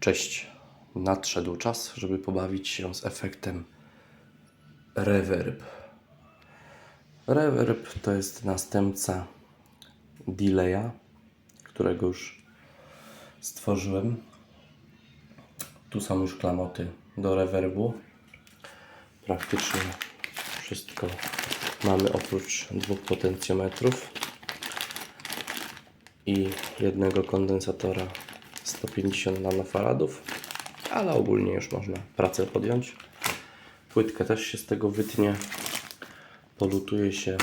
Cześć. Nadszedł czas, żeby pobawić się z efektem reverb. Reverb to jest następca delaya, którego już stworzyłem. Tu są już klamoty do reverbu. Praktycznie wszystko mamy oprócz dwóch potencjometrów i jednego kondensatora 150 nanofaradów, ale ogólnie już można pracę podjąć. Płytkę też się z tego wytnie, polutuje się,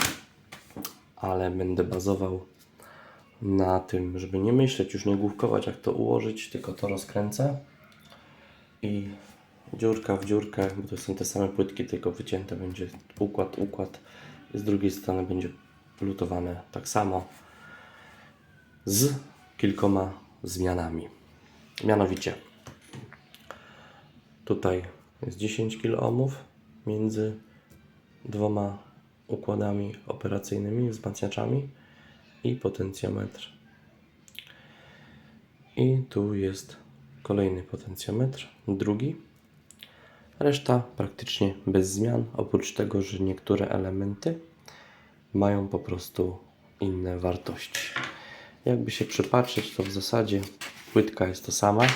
ale będę bazował na tym, żeby nie myśleć, już nie główkować jak to ułożyć, tylko to rozkręcę i dziurka w dziurkę, bo to są te same płytki, tylko wycięte będzie układ, układ z drugiej strony będzie lutowane tak samo z kilkoma zmianami. Mianowicie tutaj jest 10 kΩ między dwoma układami operacyjnymi, wzmacniaczami i potencjometr. I tu jest kolejny potencjometr, drugi. Reszta praktycznie bez zmian, oprócz tego, że niektóre elementy mają po prostu inne wartości. Jakby się przypatrzeć, to w zasadzie płytka jest to sama,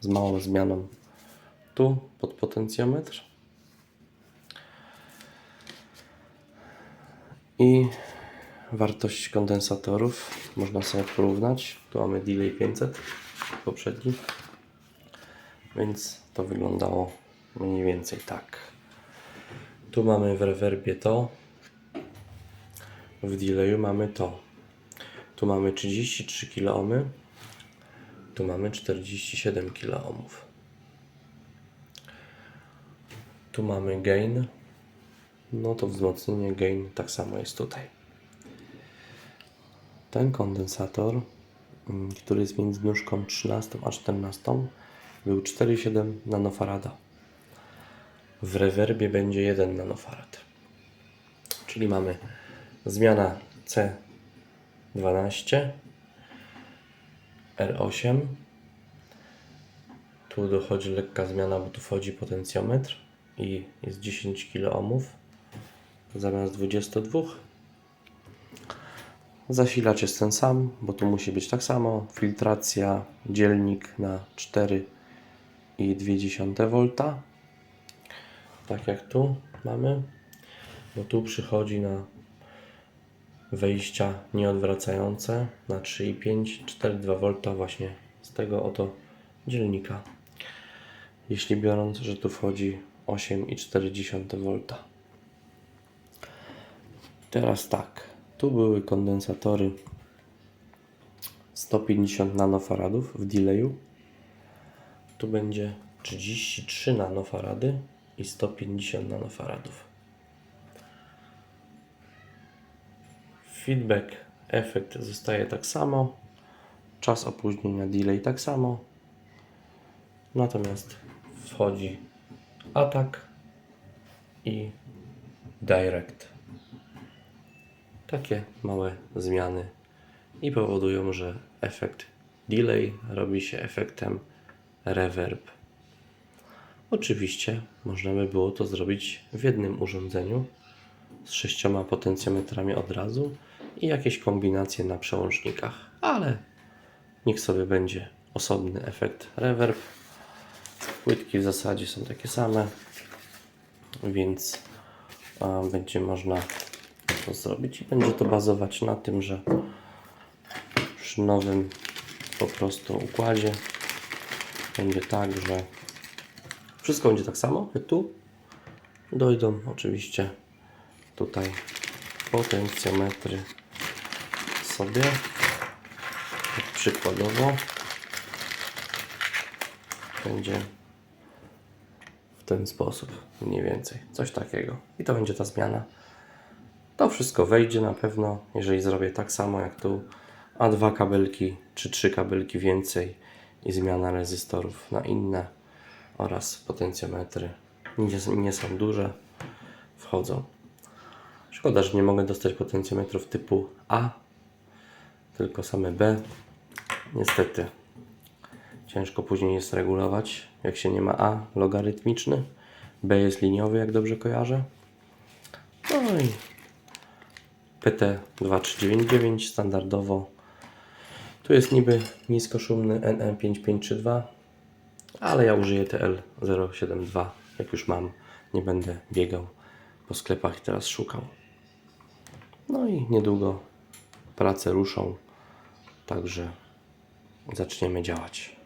z małą zmianą tu pod potencjometr. I wartość kondensatorów można sobie porównać. Tu mamy delay 500 poprzedni, więc to wyglądało mniej więcej tak. Tu mamy w rewerbie to, w delayu mamy to. Tu mamy 33 kΩ, tu mamy 47 kΩ. Tu mamy gain, no to wzmocnienie gain tak samo jest tutaj. Ten kondensator, mm, który jest między nóżką 13 a 14, był 4,7 nanofarada. W rewerbie będzie 1 nanofarad. Czyli mamy zmiana C12, R8. Tu dochodzi lekka zmiana, bo tu wchodzi potencjometr i jest 10 kΩ zamiast 22. Zasilacz jest ten sam, bo tu musi być tak samo. Filtracja, dzielnik na 4,2 V. Tak jak tu mamy. Bo tu przychodzi na wejścia nieodwracające na 3,5, 4,2 V właśnie z tego oto dzielnika. Jeśli biorąc, że tu wchodzi 8,4 V. Teraz tak, tu były kondensatory 150 nanofaradów w delayu. Tu będzie 33 nanofarady i 150 nanofaradów. Feedback, efekt zostaje tak samo. Czas opóźnienia, delay tak samo. Natomiast wchodzi atak i direct. Takie małe zmiany i powodują, że efekt delay robi się efektem reverb. Oczywiście można by było to zrobić w jednym urządzeniu z sześcioma potencjometrami od razu i jakieś kombinacje na przełącznikach, ale niech sobie będzie osobny efekt reverb. Płytki w zasadzie są takie same, więc będzie można to zrobić i będzie to bazować na tym, że przy nowym po prostu układzie będzie tak, że wszystko będzie tak samo jak tu. Dojdą oczywiście tutaj potencjometry sobie. Tak przykładowo będzie w ten sposób mniej więcej. Coś takiego. I to będzie ta zmiana. To wszystko wejdzie na pewno, jeżeli zrobię tak samo jak tu, a dwa kabelki czy trzy kabelki więcej i zmiana rezystorów na inne oraz potencjometry nie, nie są duże, wchodzą. Szkoda, że nie mogę dostać potencjometrów typu A, tylko same B. Niestety Ciężko później jest regulować, jak się nie ma A logarytmiczny, B jest liniowy, jak dobrze kojarzę. No i PT2399 standardowo. Tu jest niby niskoszumny NE5532, ale ja użyję TL072, jak już mam. Nie będę biegał po sklepach i teraz szukał. No i niedługo prace ruszą, także zaczniemy działać.